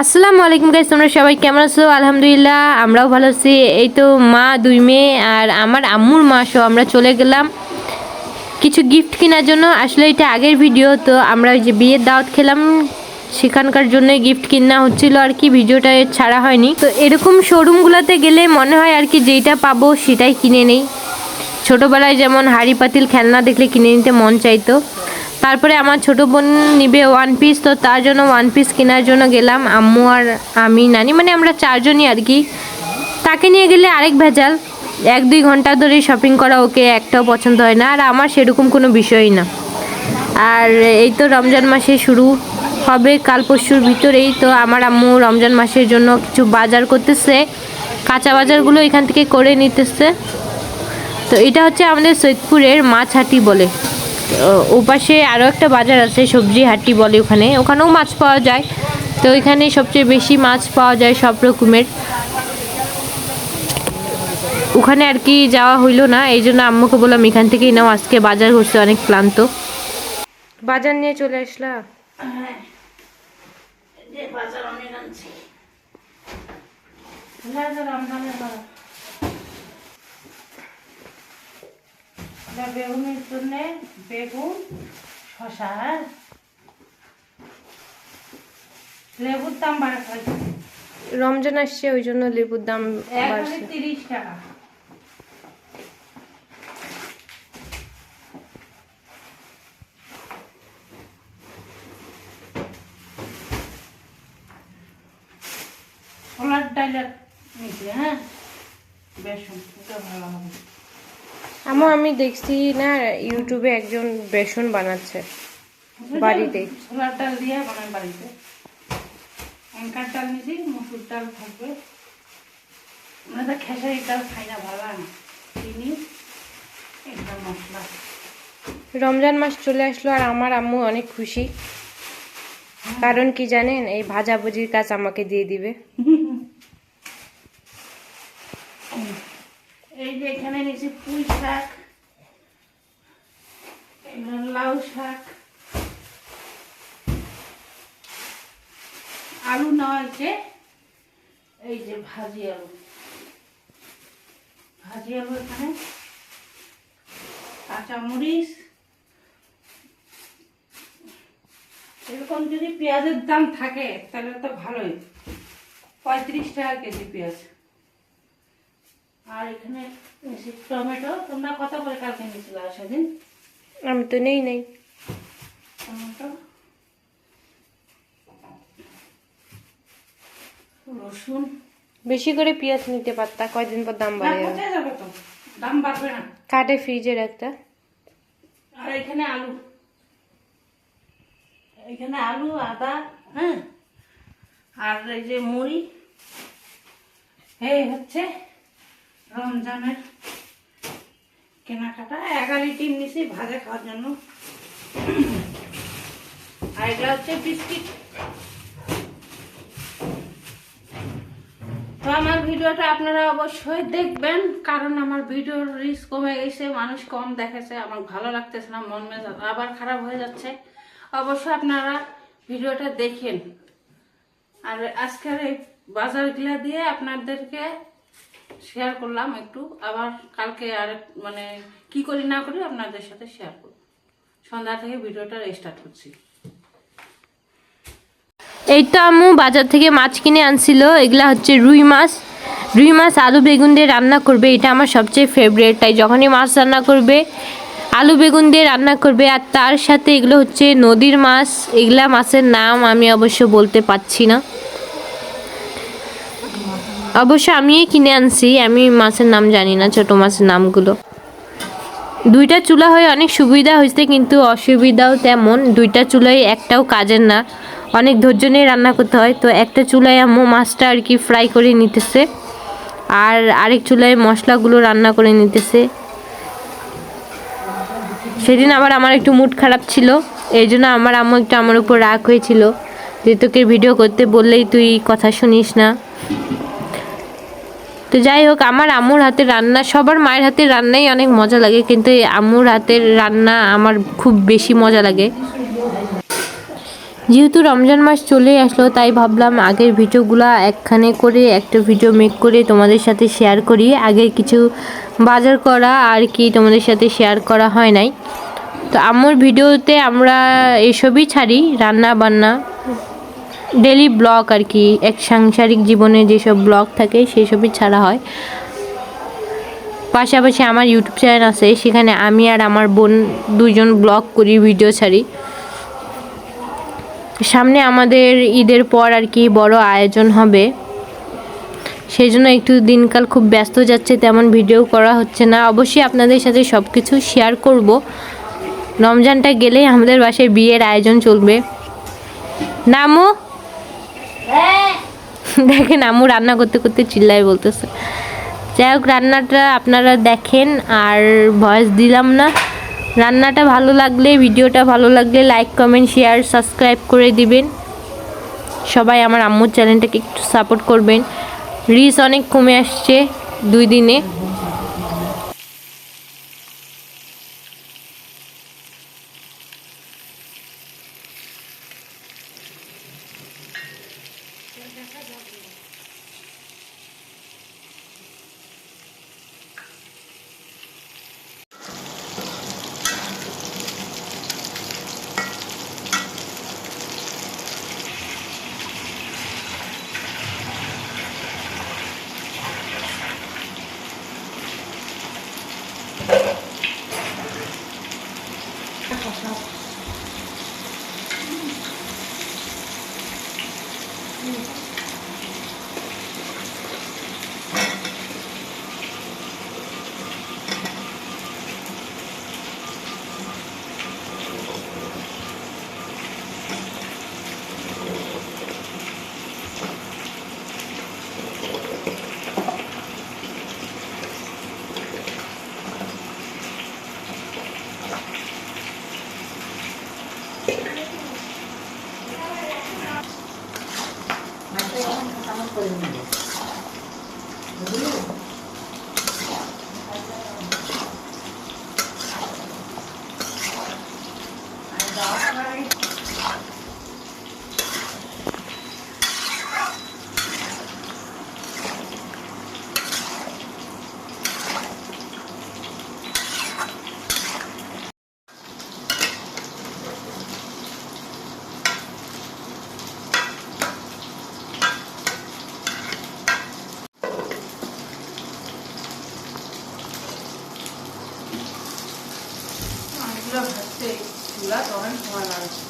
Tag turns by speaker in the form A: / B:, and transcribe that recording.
A: আসসালামু আলাইকুম গাইস তোমরা সবাই কেমন আছো? আলহামদুলিল্লাহ, আমরাও ভালো আছি। এই তো মা, দুই মেয়ে আর আমার আম্মুর মা সহ আমরা চলে গেলাম কিছু গিফট কেনার জন্য। আসলে এটা আগের ভিডিও তো আমরা ওই যে বিয়ের দাওয়াত খেলাম। সেখানকার জন্য গিফট কিনা হচ্ছিল আর কি, ভিডিওটা ছাড়া হয়নি। তো এরকম শোরুমগুলোতে গেলে মনে হয় আর কি যেটা পাবো সেটাই কিনে নেই। ছোটোবেলায় যেমন হাড়ি পাতিল খেলনা দেখলে কিনে নিতে মন চাইতো। তারপরে আমার ছোট বোন নিবে ওয়ান পিস তো তার জন্য ওয়ান পিস কেনার জন্য গেলাম। আম্মু আর আমি, নানি মানে আমরা চারজনই আর কি। তাকে নিয়ে গেলে আরেক ভেজাল। এক দুই ঘণ্টা ধরে শপিং করা ওকে, একটাও পছন্দ হয় না। আর আমার সেরকম কোনো বিষয়ই না। আর এই তো রমজান মাসে শুরু হবে, কাল পরশুর ভিতরেই। তো আমার আম্মু রমজান মাসের জন্য কিছু বাজার করতেছে, কাঁচা বাজারগুলো এখান থেকে করে নিতেছে। তো এটা হচ্ছে আমাদের সৈয়দপুরের মাছ হাটি বলে। ওপাশে আরও একটা বাজার আছে, সবজি হাটি বলে ওখানে। ওখানেও মাছ পাওয়া যায়। তো ওইখানে সবচেয়ে বেশি মাছ পাওয়া যায় সব রকমের। ওখানে আর কি যাওয়া হইল না, এই জন্য আম্মুকে বললাম এখান থেকেই নাও, আজকে বাজার করছে অনেক ক্লান্ত। বাজার নিয়ে চলে আসলা?
B: হ্যাঁ। বাজার অনেক আনছি। এটা বেগুনের জন্য বেগুন শশা হ্যাঁ লেবুর দাম বাড়া
A: রমজান আসছে ওই জন্য লেবুর দাম বাড়ছে।
B: তিরিশ টাকা। ছোলার ডাইলের নিচে হ্যাঁ? বেসন এটা ভালো হবে।
A: আমও আমি দেখছি না ইউটিউবে একজন বেসন বানাচ্ছে বাড়িতে।
B: ছোলার ডাল দিয়ে বাড়িতে। অঙ্কার ডাল নিয়েছি মসুর ডাল থাকবে। আমরা তো খেসারি ডাল খাই না ভালো না। চিনি একদম মশলা।
A: রমজান মাস চলে আসলো আর আমার আম্মু অনেক খুশি। কারণ কি জানেন এই ভাজাভুজির কাজ আমাকে দিয়ে দিবে।
B: এই যে এখানে নিয়েছি পুঁই শাক লাউ শাক, আলু নেওয়া হয়েছে এই যে ভাজি আলু। ভাজি আলু এখানে, কাঁচামরিচ, এরকম যদি পেঁয়াজের দাম থাকে, তাহলে তো ভালোই। পঁয়ত্রিশ টাকা কেজি পেঁয়াজ। আর এখানে টমেটো তোমরা কত করে কালকে নিয়েছিল সেদিন
A: আমি তো নেই নেই।
B: টমেটো। রসুন।
A: বেশি করে পেঁয়াজ নিতে পারতা কয়দিন পর দাম বাড়ে
B: দাম বাড়বে না।
A: কাটে ফ্রিজের একটা
B: আর এখানে আলু। এখানে আলু আদা হ্যাঁ। আর এই যে মুড়ি। এই হচ্ছে রমজানের কেনাকাটা এগালি টিম নিছি, ভাজা খাওয়ার জন্য। আর এটা হচ্ছে বিস্কিট। তো আমার ভিডিওটা আপনারা অবশ্যই দেখবেন, কারণ আমার ভিডিওর রিস্ক কমে গেছে, মানুষ কম দেখেছে, আমার ভালো লাগতেছে না, মন মেজাজ আবার খারাপ হয়ে যাচ্ছে। অবশ্যই আপনারা ভিডিওটা দেখেন। আর আজকের এই বাজারগুলা দিয়ে আপনাদেরকে শেয়ার করলাম একটু। আবার কালকে আর মানে কি করি না করি আপনাদের সাথে শেয়ার করব। সন্ধ্যা থেকে ভিডিওটা স্টার্ট করছি।
A: এই তো আম্মু বাজার থেকে মাছ কিনে আনছিল। এগুলা হচ্ছে রুই মাছ। রুই মাছ আলু বেগুন দিয়ে রান্না করবে। এটা আমার সবচেয়ে ফেভারিট তাই যখনই মাছ রান্না করবে, আলু বেগুন দিয়ে রান্না করবে। আর তার সাথে এগুলো হচ্ছে নদীর মাছ। এগুলা মাছের নাম আমি অবশ্য বলতে পারছি না। অবশ্য আমিই কিনে আনছি, আমি মাছের নাম জানি না, ছোট মাছের নামগুলো। দুইটা চুলা হয়ে অনেক সুবিধা হয়েছে, কিন্তু অসুবিধাও তেমন। দুইটা চুলাই একটাও কাজের না। অনেক ধৈর্য নিয়ে রান্না করতে হয়, তো একটা চুলায় আম্মু মাছটা আর কি ফ্রাই করে নিতেছে। আর আরেক চুলায় মশলাগুলো রান্না করে নিতেছে। সেদিন আবার আমার একটু মুড খারাপ ছিল, এই জন্য আমার আম্মু একটু আমার উপর রাগ হয়েছিল। যে তোকে ভিডিও করতে বললেই তুই কথা শুনিস না। তো যাই হোক, আমার আম্মুর হাতের রান্না, সবার মায়ের হাতের রান্নাই অনেক মজা লাগে, কিন্তু এই আম্মুর হাতের রান্না আমার খুব বেশি মজা লাগে। যেহেতু রমজান মাস চলে আসলো, তাই ভাবলাম আগের ভিডিওগুলো একখানে করে, একটা ভিডিও মেক করে তোমাদের সাথে শেয়ার করি। আগের কিছু বাজার করা আর কি তোমাদের সাথে শেয়ার করা হয় নাই। তো আমার ভিডিওতে আমরা এসবই ছাড়ি রান্না বান্না ডেলি ব্লগ আর কি, এক সাংসারিক জীবনে যেসব ব্লগ থাকে সেই সবই ছাড়া হয়। পাশাপাশি আমার ইউটিউব চ্যানেল আছে, সেখানে আমি আর আমার বোন দুজন ব্লগ করি ভিডিও ছাড়ি। সামনে আমাদের ঈদের পর আর কি বড় আয়োজন হবে। সেই জন্য একটু দিনকাল খুব ব্যস্ত যাচ্ছে, তেমন ভিডিও করা হচ্ছে না। অবশ্যই আপনাদের সাথে সব কিছু শেয়ার করব। রমজানটা গেলেই আমাদের বাসায় বিয়ের আয়োজন চলবে। নামু দেখেন আম্মু রান্না করতে করতে চিল্লাই বলতেছে। যাই হোক, রান্নাটা আপনারা দেখেন, আর ভয়েস দিলাম না। রান্নাটা ভালো লাগলে, ভিডিওটা ভালো লাগলে লাইক কমেন্ট শেয়ার সাবস্ক্রাইব করে দিবেন। সবাই আমার আম্মুর চ্যানেলটাকে একটু সাপোর্ট করবেন। রিচ অনেক কমে আসছে দুই দিনে।
B: দেখা যাবে Thank you. 한번 끓이면 돼. চুলা তখন সময় লাগে